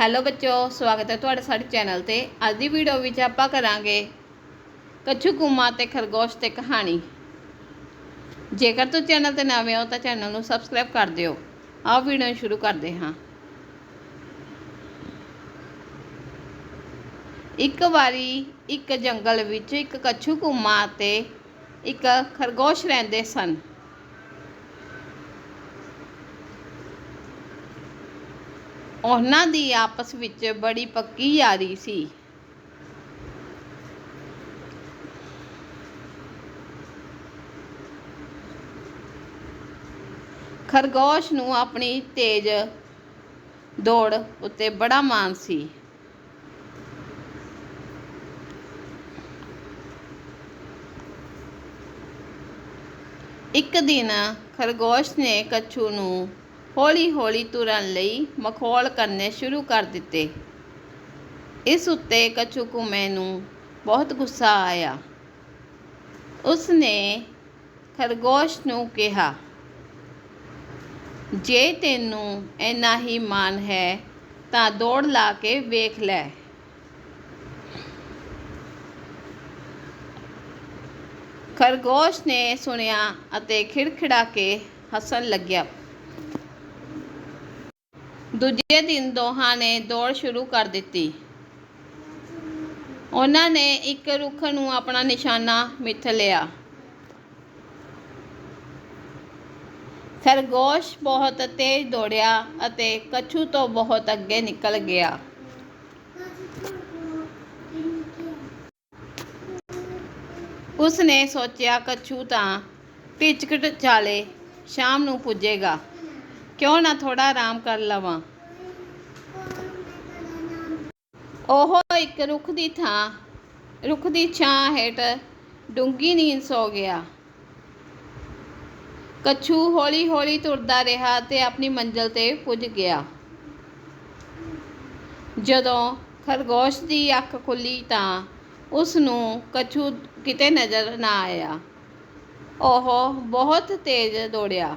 Hello ਬੱਚੋ ਸਵਾਗਤ ਹੈ ਤੁਹਾਡਾ ਸਾਡੇ ਚੈਨਲ ਤੇ। ਅੱਜ ਦੀ ਵੀਡੀਓ ਵਿੱਚ ਆਪਾਂ ਕਰਾਂਗੇ ਕੱਛੂ ਕੁਮਾ ਤੇ ਖਰਗੋਸ਼ ਤੇ ਕਹਾਣੀ। ਜੇਕਰ ਤੁਸੀਂ ਚੈਨਲ ਤੇ ਨਵੇਂ ਹੋ ਤਾਂ ਚੈਨਲ ਨੂੰ ਸਬਸਕ੍ਰਾਈਬ ਕਰ ਦਿਓ। ਆਓ ਵੀਡੀਓ ਸ਼ੁਰੂ ਕਰਦੇ ਹਾਂ। ਇੱਕ ਵਾਰੀ ਇੱਕ ਜੰਗਲ ਵਿੱਚ ਇੱਕ ਕੱਛੂ ਕੁਮਾ ਤੇ ਇੱਕ ਖਰਗੋਸ਼ ਰਹਿੰਦੇ ਸਨ। ਉਹਨਾਂ ਦੀ ਆਪਸ ਵਿੱਚ ਬੜੀ ਪੱਕੀ ਯਾਰੀ ਸੀ। ਖਰਗੋਸ਼ ਨੂੰ ਆਪਣੀ ਤੇਜ਼ ਦੌੜ ਉੱਤੇ ਬੜਾ ਮਾਣ ਸੀ। ਇੱਕ ਦਿਨ ਖਰਗੋਸ਼ ਨੇ ਕੱਛੂ ਨੂੰ ਹੌਲੀ-ਹੌਲੀ ਤੁਰਨ ਲਈ ਮਖੌਲ ਕਰਨੇ ਸ਼ੁਰੂ ਕਰ ਦਿੱਤੇ। ਇਸ ਉੱਤੇ ਕੱਛੂ ਕੁਮੇ ਨੂੰ ਬਹੁਤ ਗੁੱਸਾ ਆਇਆ। ਉਸ ਨੇ ਖਰਗੋਸ਼ ਨੂੰ ਕਿਹਾ, ਜੇ ਤੈਨੂੰ ਇੰਨਾ ਹੀ ਮਾਣ ਹੈ, ਤਾਂ ਦੌੜ ਲਾ ਕੇ ਵੇਖ ਲੈ ਖਰਗੋਸ਼ ਨੇ ਸੁਣਿਆ ਅਤੇ ਖਿੜਖਿੜਾ ਕੇ ਹੱਸਣ ਲੱਗਿਆ। ਦੂਜੇ ਦਿਨ ਦੋਹਾਂ ਨੇ ਦੌੜ ਸ਼ੁਰੂ ਕਰ ਦਿੱਤੀ। ਉਹਨਾਂ ਨੇ ਇੱਕ ਰੁੱਖ ਨੂੰ ਆਪਣਾ ਨਿਸ਼ਾਨਾ ਮਿੱਥ ਲਿਆ। ਖਰਗੋਸ਼ ਬਹੁਤ ਤੇਜ਼ ਦੌੜਿਆ ਅਤੇ ਕੱਛੂ ਤੋਂ ਬਹੁਤ ਅੱਗੇ ਨਿਕਲ ਗਿਆ। ਉਸ ਨੇ ਸੋਚਿਆ, ਕੱਛੂ ਤਾਂ ਟਿਚਕਟ ਚਾਲੇ ਸ਼ਾਮ ਨੂੰ ਪੁੱਜੇਗਾ। ਕਿਉਂ ਨਾ ਥੋੜਾ ਆਰਾਮ ਕਰ ਲਵਾਂ? ਉਹ ਇੱਕ ਰੁੱਖ ਦੀ ਥਾਂ, ਰੁੱਖ ਦੀ ਛਾਂ ਹੇਠ ਡੂੰਗੀ ਨੀਂਦ ਸੌ ਗਿਆ। ਕੱਛੂ ਹੌਲੀ-ਹੌਲੀ ਤੁਰਦਾ ਰਿਹਾ ਤੇ ਆਪਣੀ ਮੰਜ਼ਲ ਤੇ ਪੁੱਜ ਗਿਆ। ਜਦੋਂ ਖਰਗੋਸ਼ ਦੀ ਅੱਖ ਖੁੱਲੀ ਤਾਂ ਉਸ ਨੂੰ ਕੱਛੂ ਕਿਤੇ ਨਜ਼ਰ ਨਾ ਆਇਆ। ਉਹ ਬਹੁਤ ਤੇਜ਼ ਦੌੜਿਆ।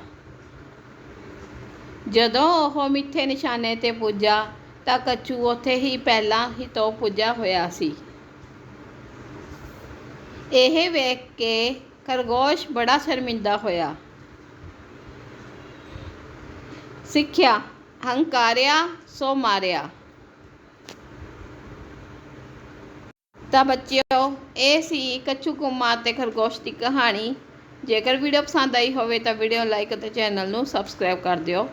ਜਦੋਂ ਉਹ ਮਿੱਠੇ ਨਿਸ਼ਾਨੇ ਤੇ ਪੁੱਜਾ ਤਾਂ ਕੱਚੂ ਉੱਥੇ ਹੀ ਪਹਿਲਾਂ ਹੀ ਤੋਂ ਪੁੱਜਾ ਹੋਇਆ ਸੀ। ਇਹ ਵੇਖ ਕੇ ਖਰਗੋਸ਼ ਬੜਾ ਸ਼ਰਮਿੰਦਾ ਹੋਇਆ। ਸਿੱਖਿਆ, ਹੰਕਾਰਿਆ, ਸੋ ਮਾਰਿਆ। ਤਾਂ ਬੱਚਿਓ, ਇਹ ਸੀ ਕੱਚੂ ਕੁਮਾ ਤੇ ਖਰਗੋਸ਼ ਦੀ ਕਹਾਣੀ। ਜੇਕਰ ਵੀਡੀਓ ਪਸੰਦ ਆਈ ਹੋਵੇ ਤਾਂ ਵੀਡੀਓ ਲਾਈਕ ਅਤੇ ਚੈਨਲ ਨੂੰ ਸਬਸਕ੍ਰਾਈਬ ਕਰ ਦਿਓ।